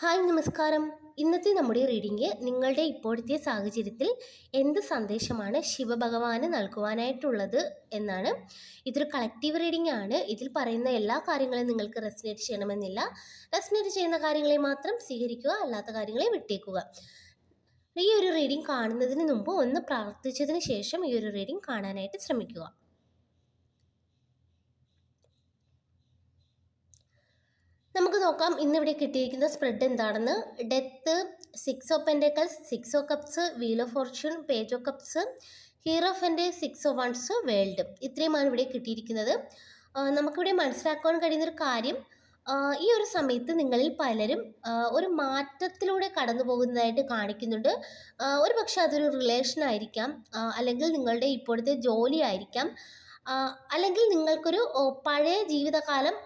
Hi നമസ്കാരം. ഇന്നത്തെ നമ്മുടെ റീഡിംഗ് നിങ്ങളുടെ ഇപ്പോഴത്തെ സാഹചര്യത്തിൽ എന്ത് സന്ദേശമാണ് ശിവഭഗവാന് നൽകുവാനായിട്ടുള്ളത് എന്നാണ്. ഇതൊരു കളക്റ്റീവ് റീഡിംഗ് ആണ്. ഇതിൽ പറയുന്ന എല്ലാ കാര്യങ്ങളും നിങ്ങൾക്ക് റെസിനേറ്റ് ചെയ്യണമെന്നില്ല. റെസിനേറ്റ് ചെയ്യുന്ന കാര്യങ്ങളെ മാത്രം സ്വീകരിക്കുക അല്ലാത്ത കാര്യങ്ങളെ വിട്ടേക്കുക. ഈ ഒരു റീഡിംഗ് കാണുന്നതിന് മുമ്പ് ഒന്ന് പ്രാർത്ഥിച്ചതിന് ശേഷം ഈ ഒരു റീഡിംഗ് കാണാനായിട്ട് ശ്രമിക്കുക നമുക്ക് നോക്കാം. ഇന്നിവിടെ കിട്ടിയിരിക്കുന്ന സ്പ്രെഡ് എന്താണെന്ന്. Death six of pentacles six of cups wheel of fortune page of cups hero എന്റെ സിക്സ് ഓ വൺസ് വേൾഡ് ഇത്രയുമാണ് ഇവിടെ കിട്ടിയിരിക്കുന്നത്. നമുക്കിവിടെ മനസ്സിലാക്കുവാൻ കഴിയുന്നൊരു കാര്യം ഈ ഒരു സമയത്ത് നിങ്ങളിൽ പലരും ഒരു മാറ്റത്തിലൂടെ കടന്നു പോകുന്നതായിട്ട് കാണിക്കുന്നുണ്ട്. ഒരു പക്ഷേ അതൊരു റിലേഷൻ ആയിരിക്കാം അല്ലെങ്കിൽ നിങ്ങളുടെ ഇപ്പോഴത്തെ ജോലി ആയിരിക്കാം. അല്ലെങ്കിൽ നിങ്ങൾക്കൊരു പഴയ ജീവിതകാലം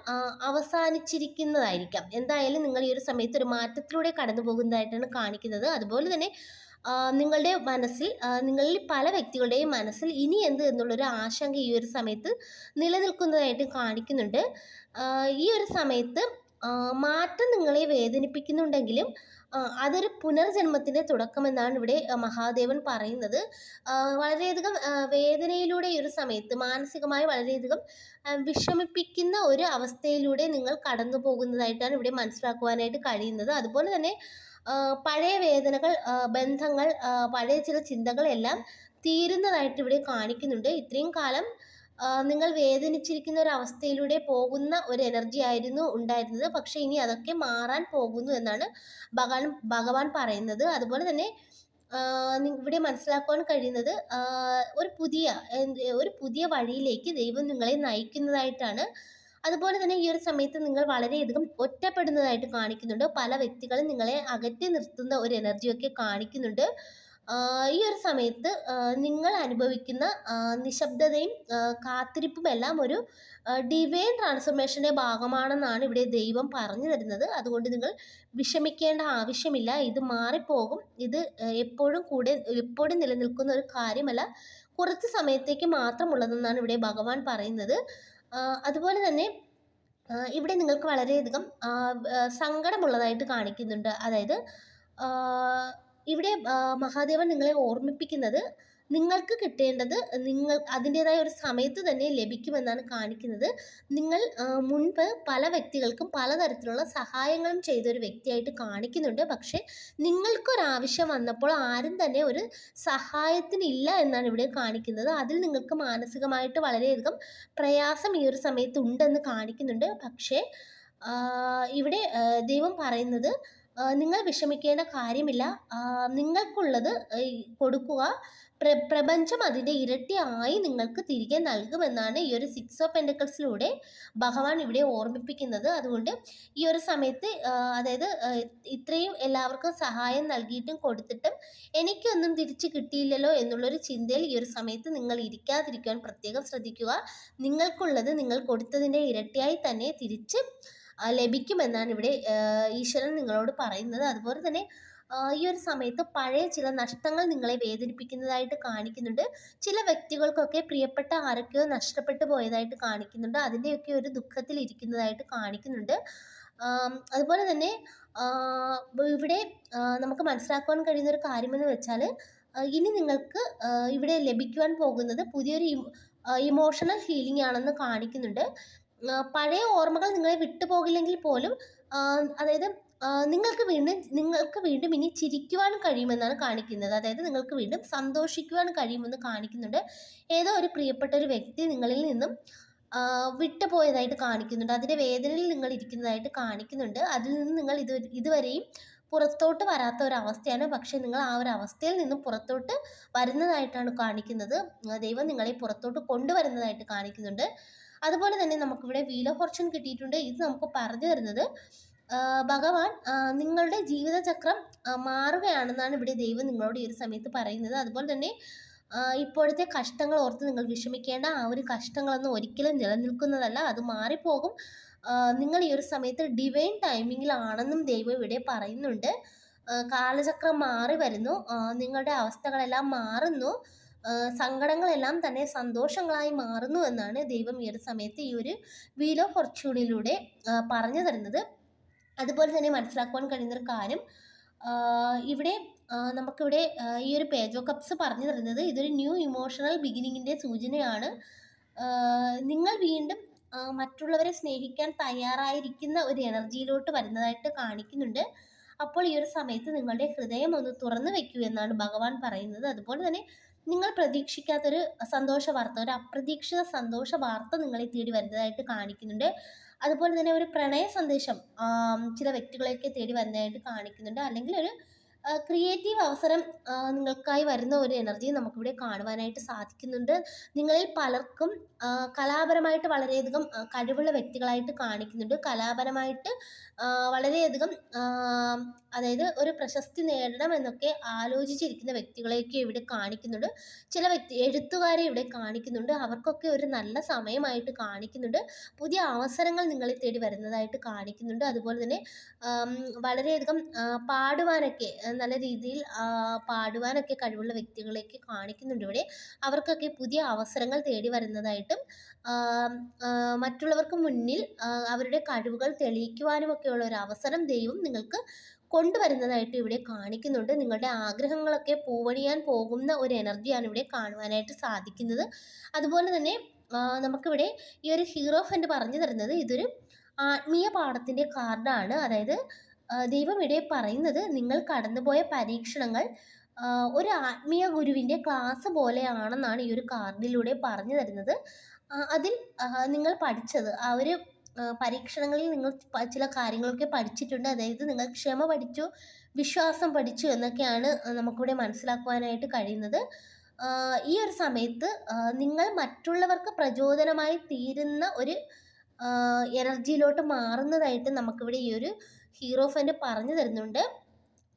അവസാനിച്ചിരിക്കുന്നതായിരിക്കാം. എന്തായാലും നിങ്ങൾ ഈ ഒരു സമയത്ത് ഒരു മാറ്റത്തിലൂടെ കടന്നു പോകുന്നതായിട്ടാണ് കാണിക്കുന്നത്. അതുപോലെ തന്നെ നിങ്ങളുടെ മനസ്സിൽ നിങ്ങളിൽ പല വ്യക്തികളുടെയും മനസ്സിൽ ഇനി എന്ത് എന്നുള്ളൊരു ആശങ്ക ഈ ഒരു സമയത്ത് നിലനിൽക്കുന്നതായിട്ട് കാണിക്കുന്നുണ്ട്. ഈ ഒരു സമയത്ത് മാറ്റം നിങ്ങളെ വേദനിപ്പിക്കുന്നുണ്ടെങ്കിലും അതൊരു പുനർജന്മത്തിന്റെ തുടക്കമെന്നാണ് ഇവിടെ മഹാദേവൻ പറയുന്നത്. വളരെയധികം വേദനയിലൂടെ ഈ ഒരു സമയത്ത് മാനസികമായി വളരെയധികം വിഷമിപ്പിക്കുന്ന ഒരു അവസ്ഥയിലൂടെ നിങ്ങൾ കടന്നു പോകുന്നതായിട്ടാണ് ഇവിടെ മനസ്സിലാക്കുവാനായിട്ട് കഴിയുന്നത്. അതുപോലെ തന്നെ പഴയ വേദനകൾ ബന്ധങ്ങൾ പഴയ ചില ചിന്തകളെല്ലാം തീരുന്നതായിട്ട് ഇവിടെ കാണിക്കുന്നുണ്ട്. ഇത്രയും കാലം നിങ്ങൾ വേദനിച്ചിരിക്കുന്ന ഒരു അവസ്ഥയിലൂടെ പോകുന്ന ഒരു എനർജി ആയിരുന്നു ഉണ്ടായിരുന്നത്. പക്ഷേ ഇനി അതൊക്കെ മാറാൻ പോകുന്നു എന്നാണ് ഭഗവാൻ ഭഗവാൻ പറയുന്നത്. അതുപോലെ തന്നെ ഇവിടെ മനസ്സിലാക്കുവാൻ കഴിയുന്നത് ഒരു പുതിയ ഒരു പുതിയ വഴിയിലേക്ക് ദൈവം നിങ്ങളെ നയിക്കുന്നതായിട്ടാണ്. അതുപോലെ തന്നെ ഈ ഒരു സമയത്ത് നിങ്ങൾ വളരെയധികം ഒറ്റപ്പെടുന്നതായിട്ട് കാണിക്കുന്നുണ്ട്. പല വ്യക്തികളും നിങ്ങളെ അകറ്റി നിർത്തുന്ന ഒരു എനർജിയൊക്കെ കാണിക്കുന്നുണ്ട്. ഈ ഒരു സമയത്ത് നിങ്ങൾ അനുഭവിക്കുന്ന നിശബ്ദതയും കാത്തിരിപ്പും എല്ലാം ഒരു ഡിവൈൻ ട്രാൻസ്ഫർമേഷന്റെ ഭാഗമാണെന്നാണ് ഇവിടെ ദൈവം പറഞ്ഞു തരുന്നത്. അതുകൊണ്ട് നിങ്ങൾ വിഷമിക്കേണ്ട ആവശ്യമില്ല. ഇത് മാറിപ്പോകും. ഇത് എപ്പോഴും കൂടെ എപ്പോഴും നിലനിൽക്കുന്ന ഒരു കാര്യമല്ല. കുറച്ച് സമയത്തേക്ക് മാത്രമുള്ളതെന്നാണ് ഇവിടെ ഭഗവാൻ പറയുന്നത്. അതുപോലെ തന്നെ ഇവിടെ നിങ്ങൾക്ക് വളരെയധികം സങ്കടമുള്ളതായിട്ട് കാണിക്കുന്നുണ്ട്. അതായത് ഇവിടെ മഹാദേവൻ നിങ്ങളെ ഓർമ്മിപ്പിക്കുന്നത് നിങ്ങൾക്ക് കിട്ടേണ്ടത് നിങ്ങൾ അതിന്റേതായ ഒരു സമയത്ത് തന്നെ ലഭിക്കുമെന്നാണ് കാണിക്കുന്നത്. നിങ്ങൾ മുൻപ് പല വ്യക്തികൾക്കും പലതരത്തിലുള്ള സഹായങ്ങളും ചെയ്തൊരു വ്യക്തിയായിട്ട് കാണിക്കുന്നുണ്ട്. പക്ഷേ നിങ്ങൾക്കൊരാവശ്യം വന്നപ്പോൾ ആരും തന്നെ ഒരു സഹായത്തിനില്ല എന്നാണ് ഇവിടെ കാണിക്കുന്നത്. അതിൽ നിങ്ങൾക്ക് മാനസികമായിട്ട് വളരെയധികം പ്രയാസം ഈ ഒരു സമയത്ത് ഉണ്ടെന്ന് കാണിക്കുന്നുണ്ട്. പക്ഷേ ഇവിടെ ദൈവം പറയുന്നത് നിങ്ങൾ വിഷമിക്കേണ്ട കാര്യമില്ല. നിങ്ങൾക്കുള്ളത് കൊടുക്കുക. പ്ര പ്രപഞ്ചം അതിന്റെ ഇരട്ടിയായി നിങ്ങൾക്ക് തിരികെ നൽകുമെന്നാണ് ഈ ഒരു സിക്സ് ഓഫ് പെൻഡക്കിൾസിലൂടെ ഭഗവാൻ ഇവിടെ ഓർമ്മിപ്പിക്കുന്നത്. അതുകൊണ്ട് ഈ ഒരു സമയത്ത് അതായത് ഇത്രയും എല്ലാവർക്കും സഹായം നൽകിയിട്ടും കൊടുത്തിട്ടും എനിക്കൊന്നും തിരിച്ചു കിട്ടിയില്ലല്ലോ എന്നുള്ളൊരു ചിന്തയിൽ ഈ ഒരു സമയത്ത് നിങ്ങൾ ഇരിക്കാതിരിക്കാൻ പ്രത്യേകം ശ്രദ്ധിക്കുക. നിങ്ങൾക്കുള്ളത് നിങ്ങൾ കൊടുത്തതിന്റെ ഇരട്ടിയായി തന്നെ തിരിച്ച് ലഭിക്കുമെന്നാണ് ഇവിടെ ഈശ്വരൻ നിങ്ങളോട് പറയുന്നത്. അതുപോലെ തന്നെ ഈ ഒരു സമയത്ത് പഴയ ചില നഷ്ടങ്ങൾ നിങ്ങളെ വേദനിപ്പിക്കുന്നതായിട്ട് കാണിക്കുന്നുണ്ട്. ചില വ്യക്തികൾക്കൊക്കെ പ്രിയപ്പെട്ട ആരൊക്കെയോ നഷ്ടപ്പെട്ടു പോയതായിട്ട് കാണിക്കുന്നുണ്ട്. അതിന്റെയൊക്കെ ഒരു ദുഃഖത്തിൽ ഇരിക്കുന്നതായിട്ട് കാണിക്കുന്നുണ്ട്. അതുപോലെ തന്നെ ഇവിടെ നമുക്ക് മനസ്സിലാക്കുവാൻ കഴിയുന്ന ഒരു കാര്യമെന്ന് വെച്ചാൽ ഇനി നിങ്ങൾക്ക് ഇവിടെ ലഭിക്കുവാൻ പോകുന്നത് പുതിയൊരു ഇമോഷണൽ ഹീലിംഗ് ആണെന്ന് കാണിക്കുന്നുണ്ട്. പഴയ ഓർമ്മകൾ നിങ്ങളെ വിട്ടുപോകില്ലെങ്കിൽ പോലും അതായത് നിങ്ങൾക്ക് വീണ്ടും നിങ്ങൾക്ക് വീണ്ടും ഇനി ചിരിക്കുവാൻ കഴിയുമെന്നാണ് കാണിക്കുന്നത്. അതായത് നിങ്ങൾക്ക് വീണ്ടും സന്തോഷിക്കുവാൻ കഴിയുമെന്ന് കാണിക്കുന്നുണ്ട്. ഏതോ ഒരു പ്രിയപ്പെട്ട ഒരു വ്യക്തി നിങ്ങളിൽ നിന്നും വിട്ടുപോയതായിട്ട് കാണിക്കുന്നുണ്ട്. അതിന്റെ വേദനയിൽ നിങ്ങൾ ഇരിക്കുന്നതായിട്ട് കാണിക്കുന്നുണ്ട്. അതിൽ നിന്ന് നിങ്ങൾ ഇത് ഇതുവരെയും പുറത്തോട്ട് വരാത്ത ഒരു അവസ്ഥയാണ്. പക്ഷേ നിങ്ങൾ ആ ഒരു അവസ്ഥയിൽ നിന്നും പുറത്തോട്ട് വരുന്നതായിട്ടാണ് കാണിക്കുന്നത്. ദൈവം നിങ്ങളെ പുറത്തോട്ട് കൊണ്ടുവരുന്നതായിട്ട് കാണിക്കുന്നുണ്ട്. അതുപോലെ തന്നെ നമുക്കിവിടെ വീൽ ഓഫ് ഫോർച്യൂൺ കിട്ടിയിട്ടുണ്ട്. ഇത് നമുക്ക് പറഞ്ഞു തരുന്നത് ഭഗവാൻ നിങ്ങളുടെ ജീവിതചക്രം മാറുകയാണെന്നാണ് ഇവിടെ ദൈവം നിങ്ങളോട് ഈ ഒരു സമയത്ത് പറയുന്നത്. അതുപോലെ തന്നെ ഇപ്പോഴത്തെ കഷ്ടങ്ങൾ ഓർത്ത് നിങ്ങൾ വിഷമിക്കേണ്ട. ആ ഒരു കഷ്ടങ്ങളൊന്നും ഒരിക്കലും നിലനിൽക്കുന്നതല്ല. അത് മാറിപ്പോകും. നിങ്ങൾ ഈ ഒരു സമയത്ത് ഡിവൈൻ ടൈമിങ്ങിലാണെന്നും ദൈവം ഇവിടെ പറയുന്നുണ്ട്. കാലചക്രം മാറി വരുന്നു. നിങ്ങളുടെ അവസ്ഥകളെല്ലാം മാറുന്നു. സങ്കടങ്ങളെല്ലാം തന്നെ സന്തോഷങ്ങളായി മാറുന്നു എന്നാണ് ദൈവം ഈ ഒരു സമയത്ത് ഈ ഒരു വീൽ ഓഫ് ഫോർച്യൂണിലൂടെ പറഞ്ഞു തരുന്നത്. അതുപോലെ തന്നെ മനസ്സിലാക്കുവാൻ കഴിയുന്നൊരു കാര്യം ഇവിടെ നമുക്കിവിടെ ഈ ഒരു പേജോ കപ്സ് പറഞ്ഞു തരുന്നത് ഇതൊരു ന്യൂ ഇമോഷണൽ ബിഗിനിങ്ങിന്റെ സൂചനയാണ്. നിങ്ങൾ വീണ്ടും മറ്റുള്ളവരെ സ്നേഹിക്കാൻ തയ്യാറായിരിക്കുന്ന ഒരു എനർജിയിലോട്ട് വരുന്നതായിട്ട് കാണിക്കുന്നുണ്ട്. അപ്പോൾ ഈ ഒരു സമയത്ത് നിങ്ങളുടെ ഹൃദയം ഒന്ന് തുറന്നു വെക്കൂ എന്നാണ് ഭഗവാൻ പറയുന്നത്. അതുപോലെ തന്നെ നിങ്ങൾ പ്രതീക്ഷിക്കാത്തൊരു സന്തോഷ വാർത്ത ഒരു അപ്രതീക്ഷിത സന്തോഷ വാർത്ത നിങ്ങളെ തേടി വരുന്നതായിട്ട് കാണിക്കുന്നുണ്ട്. അതുപോലെ തന്നെ ഒരു പ്രണയ സന്ദേശം ചില വ്യക്തികളെയൊക്കെ തേടി വരുന്നതായിട്ട് കാണിക്കുന്നുണ്ട്. അല്ലെങ്കിൽ ഒരു ക്രിയേറ്റീവ് അവസരം നിങ്ങൾക്കായി വരുന്ന ഒരു എനർജി നമുക്കിവിടെ കാണുവാനായിട്ട് സാധിക്കുന്നുണ്ട്. നിങ്ങളിൽ പലർക്കും കലാപരമായിട്ട് വളരെയധികം കഴിവുള്ള വ്യക്തികളായിട്ട് കാണിക്കുന്നുണ്ട്. കലാപരമായിട്ട് വളരെയധികം അതായത് ഒരു പ്രശസ്തി നേടണം എന്നൊക്കെ ആലോചിച്ചിരിക്കുന്ന വ്യക്തികളെയൊക്കെ ഇവിടെ കാണിക്കുന്നുണ്ട്. ചില വ്യക്തി എഴുത്തുകാരെ ഇവിടെ കാണിക്കുന്നുണ്ട്. അവർക്കൊക്കെ ഒരു നല്ല സമയമായിട്ട് കാണിക്കുന്നുണ്ട്. പുതിയ അവസരങ്ങൾ നിങ്ങളെ തേടി വരുന്നതായിട്ട് കാണിക്കുന്നുണ്ട്. അതുപോലെ തന്നെ വളരെയധികം പാടുവാനൊക്കെ നല്ല രീതിയിൽ പാടുവാനൊക്കെ കഴിവുള്ള വ്യക്തികളെയൊക്കെ കാണിക്കുന്നുണ്ട് ഇവിടെ. അവർക്കൊക്കെ പുതിയ അവസരങ്ങൾ തേടി വരുന്നതായിട്ടും മറ്റുള്ളവർക്ക് മുന്നിൽ അവരുടെ കഴിവുകൾ തെളിയിക്കുവാനുമൊക്കെയുള്ള ഒരു അവസരം ദൈവം നിങ്ങൾക്ക് കൊണ്ടുവരുന്നതായിട്ട് ഇവിടെ കാണിക്കുന്നുണ്ട്. നിങ്ങളുടെ ആഗ്രഹങ്ങളൊക്കെ പൂവണിയാൻ പോകുന്ന ഒരു എനർജിയാണ് ഇവിടെ കാണുവാനായിട്ട് സാധിക്കുന്നത്. അതുപോലെ തന്നെ നമുക്കിവിടെ ഈ ഒരു ഹീറോ ഫണ്ട് പറഞ്ഞു തരുന്നത് ഇതൊരു ആത്മീയ പാഠത്തിന്റെ കാർഡാണ്. അതായത് ദൈവം ഇവിടെ പറയുന്നത് നിങ്ങൾ കടന്നുപോയ പരീക്ഷണങ്ങൾ ഒരു ആത്മീയ ഗുരുവിന്റെ ക്ലാസ് പോലെയാണെന്നാണ് ഈ ഒരു കാർഡിലൂടെ പറഞ്ഞു തരുന്നത്. അതിൽ നിങ്ങൾ പഠിച്ചത് ആ ഒരു പരീക്ഷണങ്ങളിൽ നിങ്ങൾ ചില കാര്യങ്ങളൊക്കെ പഠിച്ചിട്ടുണ്ട് അതായത് നിങ്ങൾ ക്ഷമ പഠിച്ചു വിശ്വാസം പഠിച്ചു എന്നൊക്കെയാണ് നമുക്കിവിടെ മനസ്സിലാക്കുവാനായിട്ട് കഴിയുന്നത്. ഈ ഒരു സമയത്ത് നിങ്ങൾ മറ്റുള്ളവർക്ക് പ്രചോദനമായി തീരുന്ന ഒരു എനർജിയിലോട്ട് മാറുന്നതായിട്ട് നമുക്കിവിടെ ഈ ഒരു ഹീറോ ഫ്രണ്ട് പറഞ്ഞു തരുന്നുണ്ട്.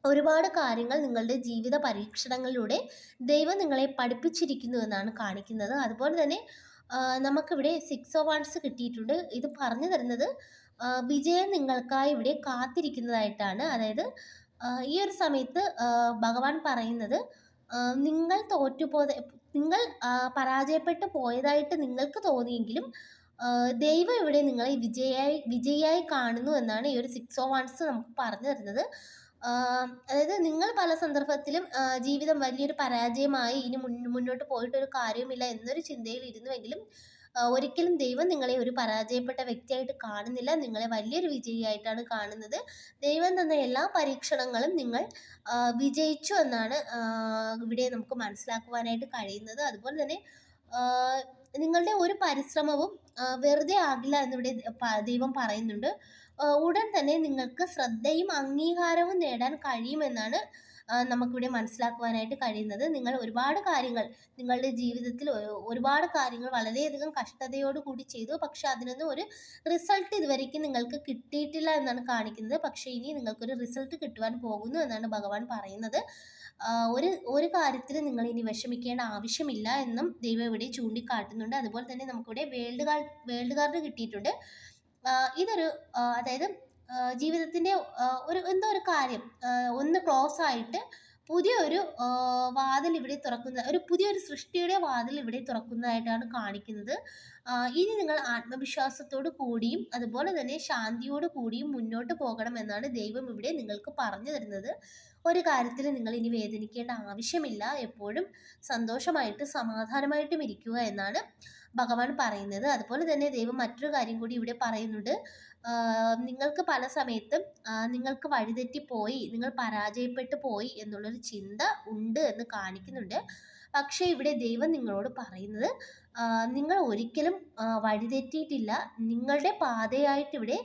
ഒരുപാട് കാര്യങ്ങൾ നിങ്ങളുടെ ജീവിത പരീക്ഷണങ്ങളിലൂടെ ദൈവം നിങ്ങളെ പഠിപ്പിച്ചിരിക്കുന്നു എന്നാണ് കാണിക്കുന്നത്. അതുപോലെ തന്നെ നമുക്കിവിടെ സിക്സ് ഓ വൺസ് കിട്ടിയിട്ടുണ്ട്. ഇത് പറഞ്ഞു തരുന്നത് വിജയം നിങ്ങൾക്കായി ഇവിടെ കാത്തിരിക്കുന്നതായിട്ടാണ്. അതായത് ഈ ഒരു സമയത്ത് ഭഗവാൻ പറയുന്നത് നിങ്ങൾ തോറ്റുപോയ നിങ്ങൾ പരാജയപ്പെട്ടു പോയതായിട്ട് നിങ്ങൾക്ക് തോന്നിയെങ്കിലും ദൈവം ഇവിടെ നിങ്ങളെ വിജയായി വിജയിയായി കാണുന്നു എന്നാണ് ഈ ഒരു സിക്സ് ഓ വൺസ് നമുക്ക് പറഞ്ഞു തരുന്നത്. അതായത് നിങ്ങൾ പല സന്ദർഭത്തിലും ജീവിതം വലിയൊരു പരാജയമായി ഇനി മുന്നോട്ട് പോയിട്ട് ഒരു കാര്യവുമില്ല എന്നൊരു ചിന്തയിൽ ഇരുന്നുവെങ്കിലും ഒരിക്കലും ദൈവം നിങ്ങളെ ഒരു പരാജയപ്പെട്ട വ്യക്തിയായിട്ട് കാണുന്നില്ല. നിങ്ങളെ വലിയൊരു വിജയിയായിട്ടാണ് കാണുന്നത്. ദൈവം തന്ന എല്ലാ പരീക്ഷണങ്ങളും നിങ്ങൾ വിജയിച്ചു എന്നാണ് ഇവിടെ നമുക്ക് മനസ്സിലാക്കുവാനായിട്ട് കഴിയുന്നത്. അതുപോലെ തന്നെ നിങ്ങളുടെ ഒരു പരിശ്രമവും വെറുതെ ആകില്ല എന്നിവിടെ ദൈവം പറയുന്നുണ്ട്. ഉടൻ തന്നെ നിങ്ങൾക്ക് ശ്രദ്ധയും അംഗീകാരവും നേടാൻ കഴിയുമെന്നാണ് നമുക്കിവിടെ മനസ്സിലാക്കുവാനായിട്ട് കഴിയുന്നത്. നിങ്ങൾ ഒരുപാട് കാര്യങ്ങൾ നിങ്ങളുടെ ജീവിതത്തിൽ ഒരുപാട് കാര്യങ്ങൾ വളരെയധികം കഷ്ടതയോട് കൂടി ചെയ്തു. പക്ഷെ അതിനൊന്നും ഒരു റിസൾട്ട് ഇതുവരേക്കും നിങ്ങൾക്ക് കിട്ടിയിട്ടില്ല എന്നാണ് കാണിക്കുന്നത്. പക്ഷേ ഇനി നിങ്ങൾക്കൊരു റിസൾട്ട് കിട്ടുവാൻ പോകുന്നു എന്നാണ് ഭഗവാൻ പറയുന്നത്. ഒരു ഒരു കാര്യത്തിൽ നിങ്ങൾ ഇനി വിഷമിക്കേണ്ട ആവശ്യമില്ല എന്നും ദൈവം ഇവിടെ ചൂണ്ടിക്കാട്ടുന്നുണ്ട്. അതുപോലെ തന്നെ നമുക്കിവിടെ വേൾഡ് കാർഡ് വേൾഡ് കാർഡ് കിട്ടിയിട്ടുണ്ട്. ഇതൊരു അതായത് ജീവിതത്തിന്റെ ഒരു എന്തോ ഒരു കാര്യം ഒന്ന് ക്ലോസ് ആയിട്ട് പുതിയൊരു വാതിൽ ഇവിടെ തുറക്കുന്ന ഒരു പുതിയൊരു സൃഷ്ടിയുടെ വാതിൽ ഇവിടെ തുറക്കുന്നതായിട്ടാണ് കാണിക്കുന്നത്. ഇനി നിങ്ങൾ ആത്മവിശ്വാസത്തോടു കൂടിയും അതുപോലെ തന്നെ ശാന്തിയോട് കൂടിയും മുന്നോട്ട് പോകണം എന്നാണ് ദൈവം ഇവിടെ നിങ്ങൾക്ക് പറഞ്ഞു തരുന്നത്. ഒരു കാര്യത്തിൽ നിങ്ങൾ ഇനി വേദനിക്കേണ്ട ആവശ്യമില്ല. എപ്പോഴും സന്തോഷമായിട്ട് സമാധാനമായിട്ടും ഇരിക്കുക എന്നാണ് ഭഗവാൻ പറയുന്നത്. അതുപോലെ തന്നെ ദൈവം മറ്റൊരു കാര്യം കൂടി ഇവിടെ പറയുന്നുണ്ട്. നിങ്ങൾക്ക് പല സമയത്തും നിങ്ങൾക്ക് വഴിതെറ്റി പോയി നിങ്ങൾ പരാജയപ്പെട്ടു പോയി എന്നുള്ളൊരു ചിന്ത ഉണ്ട് എന്ന് കാണിക്കുന്നുണ്ട്. പക്ഷേ ഇവിടെ ദൈവം നിങ്ങളോട് പറയുന്നത് നിങ്ങൾ ഒരിക്കലും വഴിതെറ്റിയിട്ടില്ല. നിങ്ങളുടെ പാതയായിട്ട് ഇവിടെ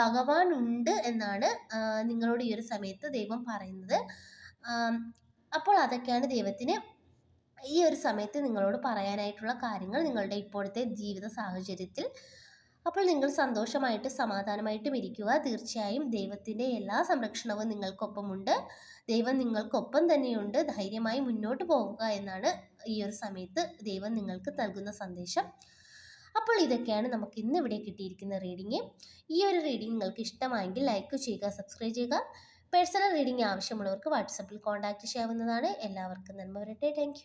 ഭഗവാൻ ഉണ്ട് എന്നാണ് നിങ്ങളോട് ഈ ഒരു സമയത്ത് ദൈവം പറയുന്നത്. അപ്പോൾ അതൊക്കെയാണ് ദൈവത്തിന് ഈ ഒരു സമയത്ത് നിങ്ങളോട് പറയാനായിട്ടുള്ള കാര്യങ്ങൾ നിങ്ങളുടെ ഇപ്പോഴത്തെ ജീവിത സാഹചര്യത്തിൽ. അപ്പോൾ നിങ്ങൾ സന്തോഷമായിട്ട് സമാധാനമായിട്ടും ഇരിക്കുക. തീർച്ചയായും ദൈവത്തിന്റെ എല്ലാ സംരക്ഷണവും നിങ്ങൾക്കൊപ്പമുണ്ട്. ദൈവം നിങ്ങൾക്കൊപ്പം തന്നെയുണ്ട്. ധൈര്യമായി മുന്നോട്ട് പോവുക എന്നാണ് ഈ ഒരു സമയത്ത് ദൈവം നിങ്ങൾക്ക് നൽകുന്ന സന്ദേശം. അപ്പോൾ ഇതൊക്കെയാണ് നമുക്ക് ഇന്ന് ഇവിടെ കിട്ടിയിരിക്കുന്ന റീഡിങ് ഈ ഒരു റീഡിങ് നിങ്ങൾക്ക് ഇഷ്ടമായെങ്കിൽ ലൈക്ക് ചെയ്യുക സബ്സ്ക്രൈബ് ചെയ്യുക. പേഴ്സണൽ റീഡിംഗ് ആവശ്യമുള്ളവർക്ക് വാട്സപ്പിൽ കോൺടാക്റ്റ് ചെയ്യാവുന്നതാണ്. എല്ലാവർക്കും നന്മ വരട്ടെ. താങ്ക്